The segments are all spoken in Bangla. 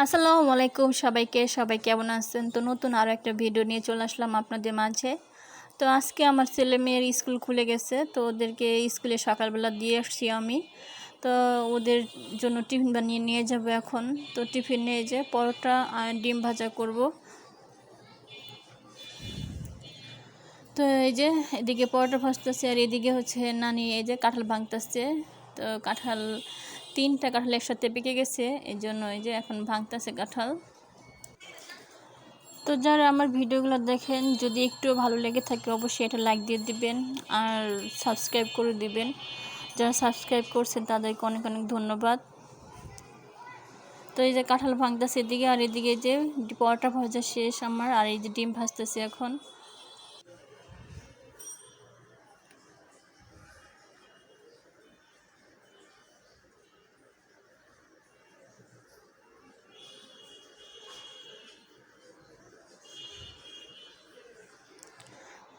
আসসালামু আলাইকুম সবাইকে। সবাই কেমন আছেন? তো নতুন আরও একটা ভিডিও নিয়ে চলে আসলাম আপনাদের মাঝে। তো আজকে আমার ছেলে মেয়ের স্কুল খুলে গেছে, তো ওদেরকে স্কুলে সকালবেলা দিয়ে আসছি আমি। তো ওদের জন্য টিফিন বানিয়ে নিয়ে যাব এখন। তো টিফিন নিয়ে যে পরোটা আর ডিম ভাজা করব। তো এই যে এদিকে পরোটা ভাজতেছে আর এদিকে হচ্ছে নানি এই যে কাঁঠাল ভাঙতেছে। তো কাঁঠাল তিনটা কাঁঠাল একসাথে পেকে গেছে এই জন্য এই যে এখন ভাঙতেছে কাঁঠাল। তো যারা আমার ভিডিওগুলো দেখেন, যদি একটু ভালো লেগে থাকে, অবশ্যই এটা লাইক দিয়ে দিবেন আর সাবস্ক্রাইব করে দিবেন। যারা সাবস্ক্রাইব করছেন, তাদেরকে অনেক অনেক ধন্যবাদ। তো এই যে কাঁঠাল ভাঙতেছে এদিকে, আর এদিকে যে পরোটা ভাজা শেষ আমার, আর এই যে ডিম ভাজতেছে এখন।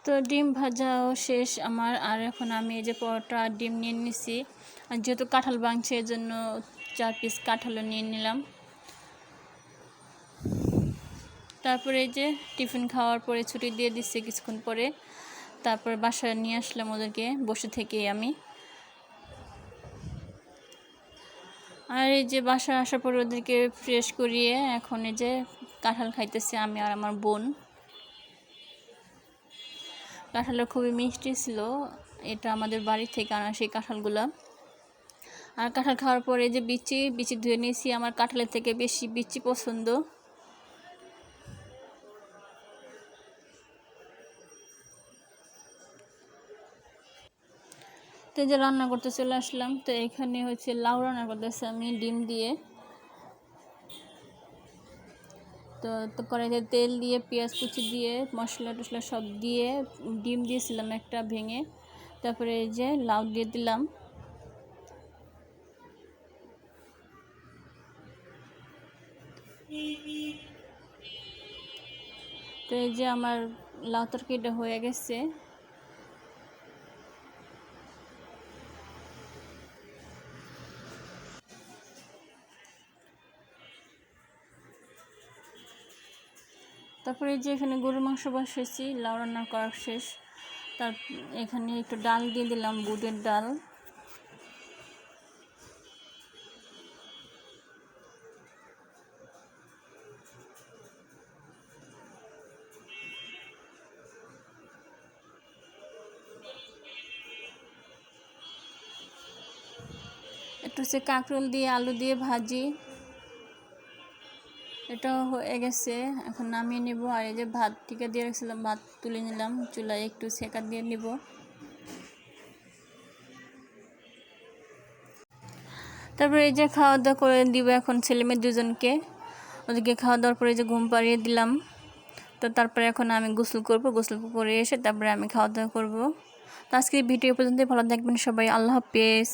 তো ডিম ভাজাও শেষ আমার। আর এখন আমি এই যে পরোটা ডিম নিয়ে নিছি। আর যেহেতু কাঁঠাল ভাঙছে, এই জন্য চার পিস কাঁঠালও নিয়ে নিলাম। তারপরে এই যে টিফিন খাওয়ার পরে ছুটি দিয়ে দিচ্ছে কিছুক্ষণ পরে। তারপর বাসায় নিয়ে আসলাম ওদেরকে, বসে থেকে আমি। আর এই যে বাসায় আসার পরে ওদেরকে ফ্রেশ করিয়ে এখন এই যে কাঁঠাল খাইতেছে আমি আর আমার বোন। কাঁঠালটা খুবই মিষ্টি ছিল। এটা আমাদের বাড়ি থেকে আনা সেই কাঁঠালগুলো। আর কাঁঠাল খাওয়ার পরে যে বিচি বিচি ধুয়ে নিয়েছি। আমার কাঁঠালের থেকে বেশি বিচি পছন্দ। তো যে রান্না করতে চলে আসলাম। তো এখানে হচ্ছে লাউ রান্না করতেছে আমি, ডিম দিয়ে। তো তো কড়াইতে তেল দিয়ে, পেঁয়াজ কুচি দিয়ে, মশলা টশলা সব দিয়ে, ডিম দিয়েছিলাম একটা ভেঙে। তারপরে এই যে লাউ দিয়ে দিলাম। তো এই যে আমার লাউ তরকারিটা হয়ে গেছে। তারপরে যে এখানে গরুর মাংস বসেছি লাউ রান্না করা শেষ। তার এখানে একটু ডাল দিয়ে দিলাম, বুটের ডাল। একটু হচ্ছে কাঁকরোল দিয়ে, আলু দিয়ে ভাজি। এটা হয়ে গেছে। এখন নামিয়ে নিব। আর এই যে ভাত টিকা দিয়ে রাখছিলাম, ভাত তুলে নিলাম। চুলায় একটু সেকা দিয়ে নিব। তারপরে এই যে খাওয়া দাওয়া করে দিব এখন ছেলে মেয়ে দুজনকে। ওদেরকে খাওয়া দাওয়ার পরে যে ঘুম পাড়িয়ে দিলাম। তো তারপরে এখন আমি গোসল করব। গোসল করে এসে তারপরে আমি খাওয়া দাওয়া করব। তো আজকে ভিডিও পর্যন্ত ভালো থাকবেন সবাই। আল্লাহ হাফেজ।